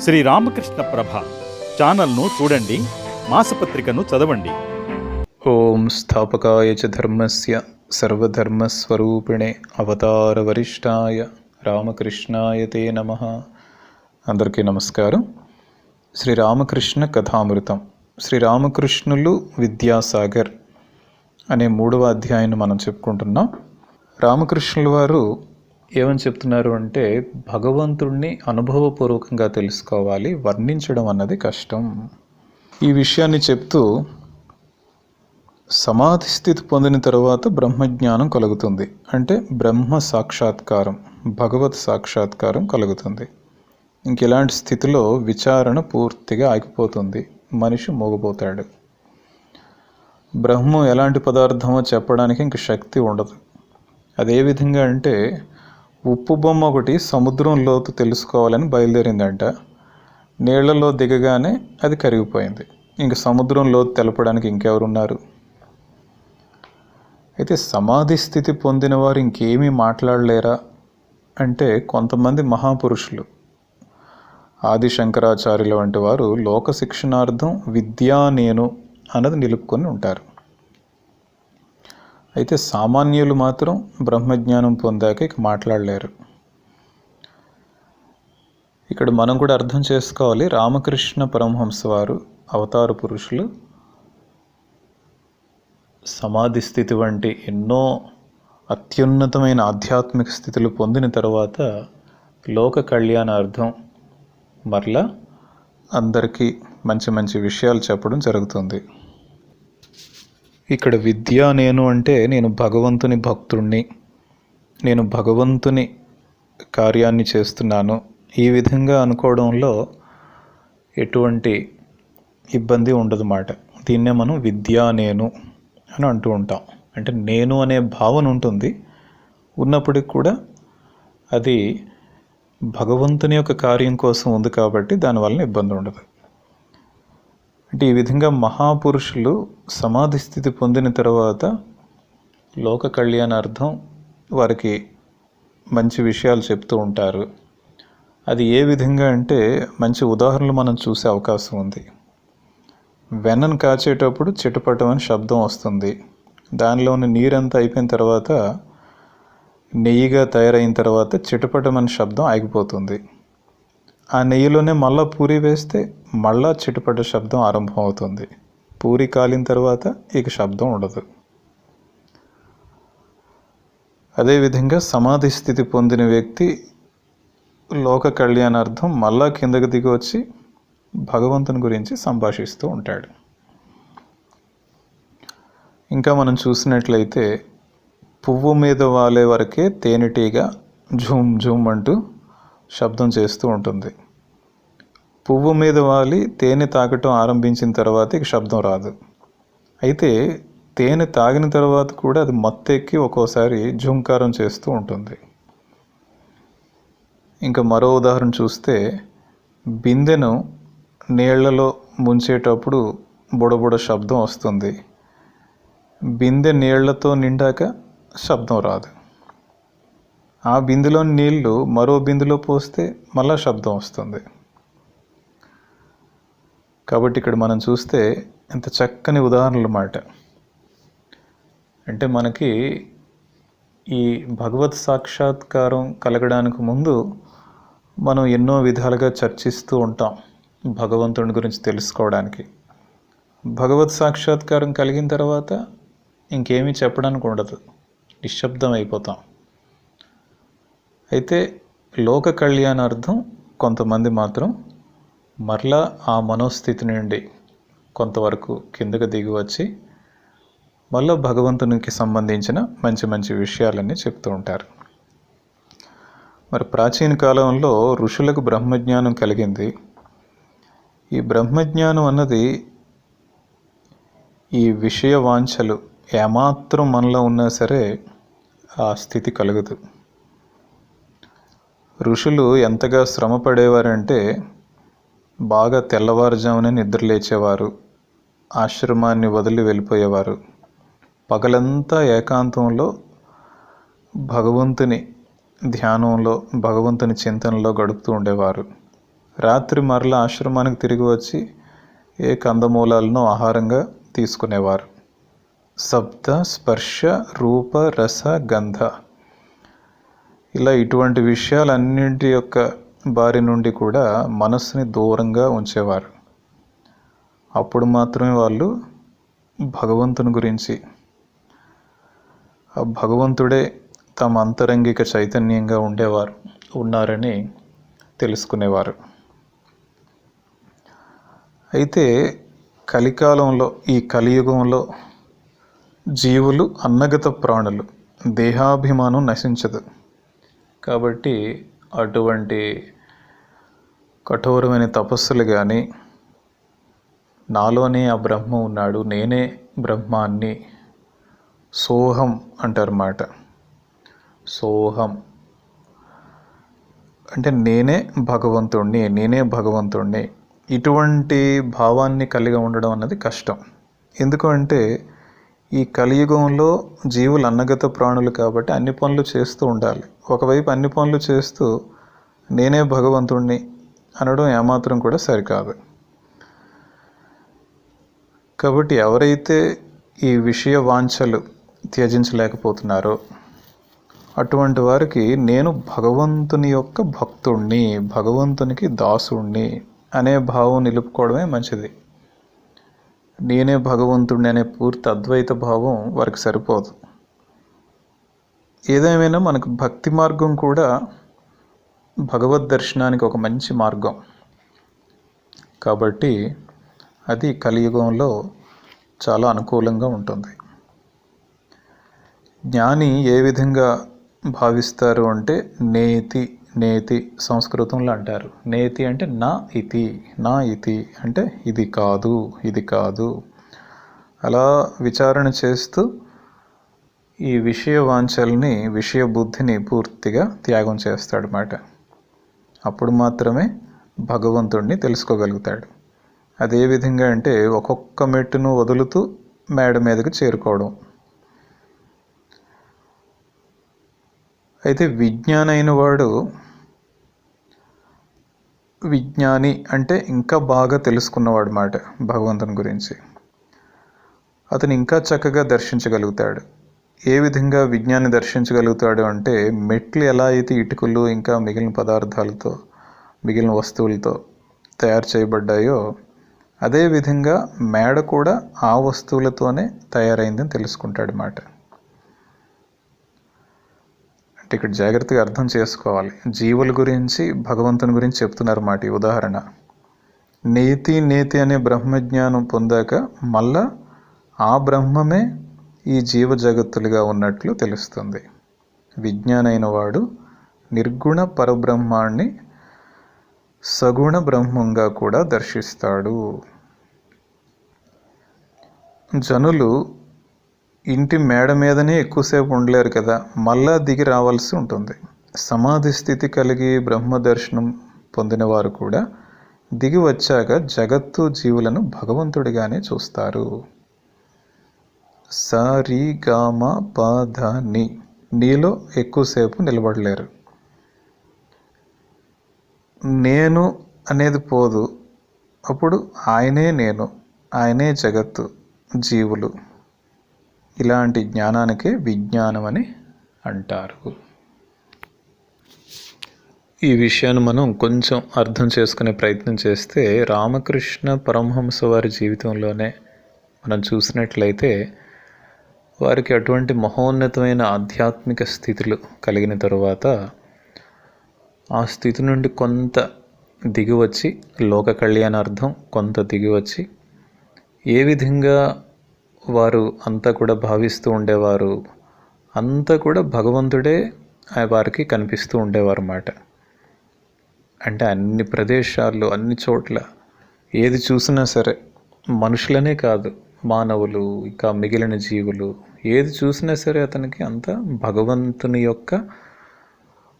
శ్రీ రామకృష్ణ ప్రభ ఛానల్ను చూడండి మాసపత్రికను చదవండి. ఓం స్థాపకాయ చ ధర్మస్య సర్వధర్మస్వరూపిణే అవతారవరిష్టాయ రామకృష్ణాయ తే నమ. అందరికీ నమస్కారం. శ్రీ రామకృష్ణ కథామృతం. శ్రీ రామకృష్ణులు విద్యాసాగర్ అనే మూడవ అధ్యాయాన్ని మనం చెప్పుకుంటున్నాం. రామకృష్ణుల వారు ఏమని చెప్తున్నారు అంటే భగవంతుణ్ణి అనుభవపూర్వకంగా తెలుసుకోవాలి వర్ణించడం అన్నది కష్టం. ఈ విషయాన్ని చెప్తూ సమాధి స్థితి పొందిన తర్వాత బ్రహ్మజ్ఞానం కలుగుతుంది. అంటే బ్రహ్మ సాక్షాత్కారం భగవత్ సాక్షాత్కారం కలుగుతుంది. ఇంకెలాంటి స్థితిలో విచారణ పూర్తిగా ఆగిపోతుంది మనిషి మోగపోతాడు. బ్రహ్మం ఎలాంటి పదార్థమో చెప్పడానికి ఇంక శక్తి ఉండదు. అదే విధంగా అంటే ఉప్పు బొమ్మ ఒకటి సముద్రం లోతు తెలుసుకోవాలని బయలుదేరిందంట. నీళ్ళలో దిగగానే అది కరిగిపోయింది. ఇంక సముద్రం లోతు తెలపడానికి ఇంకెవరున్నారు? అయితే సమాధి స్థితి పొందిన వారు ఇంకేమీ మాట్లాడలేరా? అంటే కొంతమంది మహాపురుషులు. ఆది శంకరాచార్యుల వంటి వారు లోక శిక్షణార్థం విద్యా నేను అన్నది నిలుపుకొని ఉంటారు. అయితే సామాన్యులు మాత్రం బ్రహ్మజ్ఞానం పొందాక ఇక మాట్లాడలేరు. ఇక్కడ మనం కూడా అర్థం చేసుకోవాలి రామకృష్ణ పరమహంస వారు అవతార పురుషులు సమాధి స్థితి వంటి ఎన్నో అత్యున్నతమైన ఆధ్యాత్మిక స్థితులు పొందిన తర్వాత లోక కళ్యాణార్థం మరలా అందరికీ మంచి మంచి విషయాలు చెప్పడం జరుగుతుంది. ఇక్కడ విద్య నేను అంటే నేను భగవంతుని భక్తుణ్ణి. నేను భగవంతుని కార్యాన్ని చేస్తున్నాను. ఈ విధంగా అనుకోవడంలో ఎటువంటి ఇబ్బంది ఉండదు మాట దీన్నే మనం విద్యా నేను అని అంటూ ఉంటాం. అంటే నేను అనే భావన ఉంటుంది. ఉన్నప్పటికి కూడా అది భగవంతుని యొక్క కార్యం కోసం ఉంది కాబట్టి దానివల్ల ఇబ్బంది ఉండదు. అంటే ఈ విధంగా మహాపురుషులు సమాధి స్థితి పొందిన తర్వాత లోక కళ్యాణార్థం వారికి మంచి విషయాలు చెప్తూ ఉంటారు. అది ఏ విధంగా అంటే మంచి ఉదాహరణలు మనం చూసే అవకాశం ఉంది. వెన్నను కాచేటప్పుడు చిటపటం అని శబ్దం వస్తుంది. దానిలోని నీరంతా అయిపోయిన తర్వాత నెయ్యిగా తయారైన తర్వాత చిటపటం అనే శబ్దం ఆగిపోతుంది. ఆ నెయ్యిలోనే మళ్ళా పూరి వేస్తే మళ్ళా చిటపట శబ్దం ఆరంభం అవుతుంది పూరి కాలిన తర్వాత ఇక శబ్దం ఉండదు. అదేవిధంగా సమాధి స్థితి పొందిన వ్యక్తి లోక కళ్యాణార్థం మళ్ళా కిందకి దిగి వచ్చి భగవంతుని గురించి సంభాషిస్తూ ఉంటాడు. ఇంకా మనం చూసినట్లయితే పువ్వు మీద వాలే వరకే తేనెటీగ ఝూమ్ ఝూమ్ అంటూ శబ్దం చేస్తూ ఉంటుంది. పువ్వు మీద వాలి తేనె తాగటం ఆరంభించిన తర్వాత ఇక శబ్దం రాదు. అయితే తేనె తాగిన తర్వాత కూడా అది మత్తెక్కి ఒక్కోసారి ఝుంకారం చేస్తూ ఉంటుంది. ఇంకా మరో ఉదాహరణ చూస్తే బిందెను నీళ్ళలో ముంచేటప్పుడు బుడబుడ శబ్దం వస్తుంది. బిందె నీళ్ళతో నిండాక శబ్దం రాదు. ఆ బిందులోని నీళ్ళు మరో బిందులో పోస్తే మళ్ళా శబ్దం వస్తుంది. కాబట్టి ఇక్కడ మనం చూస్తే ఎంత చక్కని ఉదాహరణలు మాట. అంటే మనకి ఈ భగవత్ సాక్షాత్కారం కలగడానికి ముందు మనం ఎన్నో విధాలుగా చర్చిస్తూ ఉంటాం భగవంతుని గురించి తెలుసుకోవడానికి. భగవత్ సాక్షాత్కారం కలిగిన తర్వాత ఇంకేమీ చెప్పడానికి ఉండదు. నిశ్శబ్దం అయిపోతాం. అయితే లోక కళ్యాణార్థం కొంతమంది మాత్రం మరలా ఆ మనోస్థితి నుండి కొంతవరకు కిందకు దిగి వచ్చి మళ్ళీ భగవంతునికి సంబంధించిన మంచి మంచి విషయాలన్నీ చెప్తూ ఉంటారు. మరి ప్రాచీన కాలంలో ఋషులకు బ్రహ్మజ్ఞానం కలిగింది. ఈ బ్రహ్మజ్ఞానం అన్నది ఈ విషయ వాంఛలు ఏమాత్రం మనలో ఉన్నా సరే ఆ స్థితి కలుగుదు. ఋషులు ఎంతగా శ్రమ పడేవారంటే బాగా తెల్లవారుజామునే నిద్రలేచేవారు ఆశ్రమాన్ని వదిలి వెళ్ళిపోయేవారు. పగలంతా ఏకాంతంలో భగవంతుని ధ్యానంలో భగవంతుని చింతనలో గడుపుతూ ఉండేవారు. రాత్రి మరల ఆశ్రమానికి తిరిగి వచ్చి ఏ కందమూలాలను ఆహారంగా తీసుకునేవారు. శబ్ద స్పర్శ రూప రస గంధ ఇలా ఇటువంటి విషయాలన్నింటి యొక్క బారి నుండి కూడా మనస్సుని దూరంగా ఉంచేవారు. అప్పుడు మాత్రమే వాళ్ళు భగవంతుని గురించి ఆ భగవంతుడే తమ అంతరంగిక చైతన్యంగా ఉండేవారు ఉన్నారని తెలుసుకునేవారు. అయితే కలికాలంలో ఈ కలియుగంలో జీవులు అన్నగత ప్రాణులు దేహాభిమానం నశించదు. కాబట్టి అటువంటి కఠోరమైన తపస్సులు కానీ నాలోనే ఆ బ్రహ్మ ఉన్నాడు నేనే బ్రహ్మాన్ని సోహం అంటారన్నమాట. సోహం. అంటే నేనే భగవంతుణ్ణి నేనే భగవంతుణ్ణి. ఇటువంటి భావాన్ని కలిగి ఉండడం అన్నది కష్టం. ఎందుకంటే ఈ కలియుగంలో జీవులు అన్నగత ప్రాణులు కాబట్టి అన్ని పనులు చేస్తూ ఉండాలి. ఒకవైపు అన్ని పనులు చేస్తూ నేనే భగవంతుణ్ణి అనడం ఏమాత్రం కూడా సరికాదు. కాబట్టి ఎవరైతే ఈ విషయ వాంఛలు త్యజించలేకపోతున్నారో అటువంటి వారికి నేను భగవంతుని యొక్క భక్తుణ్ణి భగవంతునికి దాసుణ్ణి అనే భావం నిలుపుకోవడమే మంచిది. నేనే భగవంతుడిని అనే పూర్తి అద్వైత భావం వారికి సరిపోదు. ఏదేమైనా మనకు భక్తి మార్గం కూడా భగవద్ దర్శనానికి ఒక మంచి మార్గం. కాబట్టి అది కలియుగంలో చాలా అనుకూలంగా ఉంటుంది. జ్ఞాని ఏ విధంగా భావిస్తారు అంటే నేతి నేతి సంస్కృతంలో అంటారు. నేతి అంటే నా ఇతి నా ఇతి అంటే ఇది కాదు ఇది కాదు. అలా విచారణ చేస్తూ ఈ విషయ వాంఛల్ని విషయ బుద్ధిని పూర్తిగా త్యాగం చేస్తాడనమాట అప్పుడు మాత్రమే భగవంతుడిని తెలుసుకోగలుగుతాడు. అదే విధంగా అంటే ఒక్కొక్క మెట్టును వదులుతూ మేడ మీదకి చేరుకోవడం. అయితే విజ్ఞాన అయిన వాడు విజ్ఞాని అంటే ఇంకా బాగా తెలుసుకున్నవాడు మాట భగవంతుని గురించి. అతను ఇంకా చక్కగా దర్శించగలుగుతాడు. ఏ విధంగా విజ్ఞాన్ని దర్శించగలుగుతాడు అంటే మెట్లు ఎలా అయితే ఇటుకలు ఇంకా మిగిలిన పదార్థాలతో మిగిలిన వస్తువులతో తయారు చేయబడ్డాయో అదేవిధంగా మేడ కూడా ఆ వస్తువులతోనే తయారైందని తెలుసుకుంటాడు మాట. ఇక్కడ జాగ్రత్తగా అర్థం చేసుకోవాలి. జీవుల గురించి భగవంతుని గురించి చెప్తున్నారు మాట ఉదాహరణ. నేతి నేతి అనే బ్రహ్మజ్ఞానం పొందాక మళ్ళా ఆ బ్రహ్మమే ఈ జీవ జగత్తులుగా ఉన్నట్లు తెలుస్తుంది. విజ్ఞానైన వాడు నిర్గుణ పరబ్రహ్మాన్ని సగుణ బ్రహ్మంగా కూడా దర్శిస్తాడు. జనులు ఇంటి మేడ మీదనే ఎక్కువసేపు ఉండలేరు కదా మళ్ళా దిగి రావాల్సి ఉంటుంది. సమాధి స్థితి కలిగి బ్రహ్మ దర్శనం పొందిన వారు కూడా దిగి వచ్చాక జగత్తు జీవులను భగవంతుడిగానే చూస్తారు. సరిగామ పాధని ని నీలో ఎక్కువసేపు నిలబడలేరు. నేను అనేది పోదు. అప్పుడు ఆయనే నేను ఆయనే జగత్తు జీవులు. ఇలాంటి జ్ఞానానికే విజ్ఞానం అని అంటారు. ఈ విషయాన్ని మనం కొంచెం అర్థం చేసుకునే ప్రయత్నం చేస్తే రామకృష్ణ పరమహంస వారి జీవితంలోనే మనం చూసినట్లయితే వారికి అటువంటి మహోన్నతమైన ఆధ్యాత్మిక స్థితులు కలిగిన తరువాత ఆ స్థితి నుండి కొంత దిగివచ్చి లోక కళ్యాణార్థం కొంత దిగివచ్చి ఏ విధంగా వారు అంతా కూడా భావిస్తూ ఉండేవారు. అంతా కూడా భగవంతుడే ఆ వారికి కనిపిస్తూ ఉండేవారు అన్నమాట అంటే అన్ని ప్రదేశాల్లో అన్ని చోట్ల ఏది చూసినా సరే మనుషులనే కాదు మానవులు ఇంకా మిగిలిన జీవులు ఏది చూసినా సరే అతనికి అంతా భగవంతుని యొక్క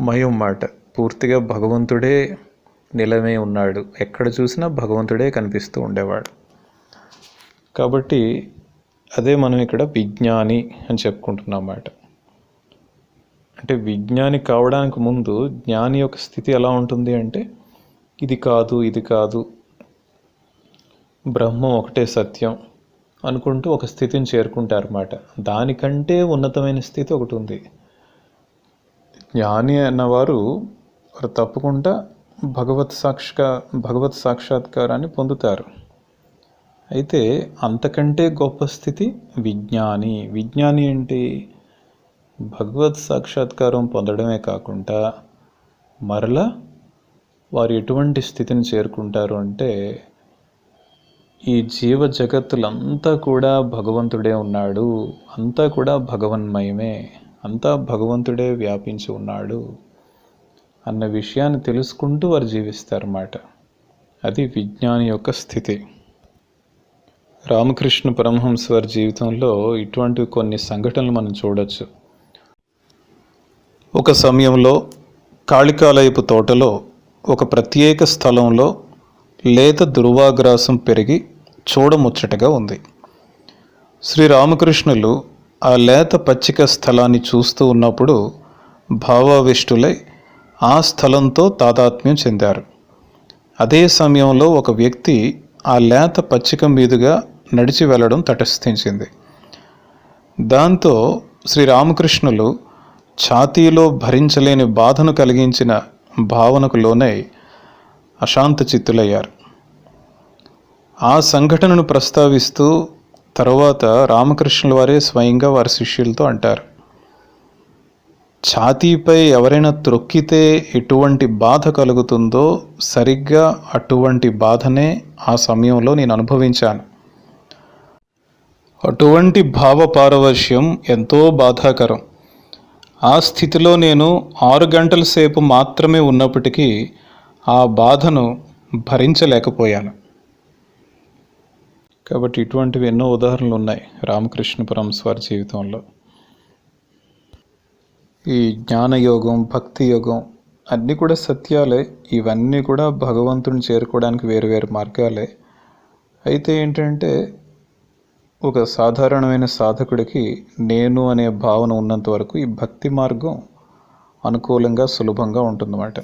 మయం మాట పూర్తిగా భగవంతుడే నిలమే ఉన్నాడు. ఎక్కడ చూసినా భగవంతుడే కనిపిస్తూ ఉండేవాడు. కాబట్టి అదే మనం ఇక్కడ విజ్ఞాని అని చెప్పుకుంటున్నాం అన్నమాట. అంటే విజ్ఞాని కావడానికి ముందు జ్ఞాని యొక్క స్థితి ఎలా ఉంటుంది అంటే ఇది కాదు ఇది కాదు బ్రహ్మం ఒకటే సత్యం అనుకుంటూ ఒక స్థితిని చేరుకుంటారన్నమాట దానికంటే ఉన్నతమైన స్థితి ఒకటి ఉంది. జ్ఞాని అన్నవారు వారు తప్పకుండా భగవత్ సాక్షిక భగవత్ సాక్షాత్కారాన్ని పొందుతారు. అయితే అంతకంటే గొప్ప స్థితి విజ్ఞాని. విజ్ఞాని ఏంటి భగవత్ సాక్షాత్కారం పొందడమే కాకుండా మరలా వారు ఎటువంటి స్థితిని చేరుకుంటారు అంటే ఈ జీవ జగత్తులంతా కూడా భగవంతుడే ఉన్నాడు. అంతా కూడా భగవన్మయమే. అంతా భగవంతుడే వ్యాపించి ఉన్నాడు అన్న విషయాన్ని తెలుసుకుంటూ వారు జీవిస్తారన్నమాట. అది విజ్ఞాని యొక్క స్థితి. రామకృష్ణ పరమహంస వారి జీవితంలో ఇటువంటి కొన్ని సంఘటనలు మనం చూడవచ్చు ఒక సమయంలో కాళికాలయపు తోటలో ఒక ప్రత్యేక స్థలంలో లేత దుర్వాగ్రాసం పెరిగి చూడముచ్చటగా ఉంది. శ్రీ రామకృష్ణులు ఆ లేత పచ్చిక స్థలాన్ని చూస్తూ ఉన్నప్పుడు భావావిష్టులై ఆ స్థలంతో తాదాత్మ్యం చెందారు. అదే సమయంలో ఒక వ్యక్తి ఆ లేత పచ్చిక మీదుగా నడిచి వెళ్ళడం తటస్థించింది. దాంతో శ్రీరామకృష్ణులు ఛాతీలో భరించలేని బాధను కలిగించిన భావనకు లోనై అశాంత చిత్తులయ్యారు ఆ సంఘటనను ప్రస్తావిస్తూ తరువాత రామకృష్ణుల వారే స్వయంగా వారి శిష్యులతో అంటారు. ఛాతీపై ఎవరైనా త్రొక్కితే ఎటువంటి బాధ కలుగుతుందో సరిగ్గా అటువంటి బాధనే ఆ సమయంలో నేను అనుభవించాను. అటువంటి భావ పారవశ్యం ఎంతో బాధాకరం. ఆ స్థితిలో నేను ఆరు గంటల సేపు మాత్రమే ఉన్నప్పటికీ ఆ బాధను భరించలేకపోయాను. కాబట్టి ఇటువంటివి ఎన్నో ఉదాహరణలు ఉన్నాయి రామకృష్ణ పరమస్ వారి జీవితంలో. ఈ జ్ఞానయోగం భక్తి యోగం అన్నీ కూడా సత్యాలే. ఇవన్నీ కూడా భగవంతుని చేరుకోవడానికి వేరు వేరు మార్గాలే. అయితే ఏంటంటే ఒక సాధారణమైన సాధకుడికి నేను అనే భావన ఉన్నంత వరకు ఈ భక్తి మార్గం అనుకూలంగా సులభంగా ఉంటుందన్నమాట.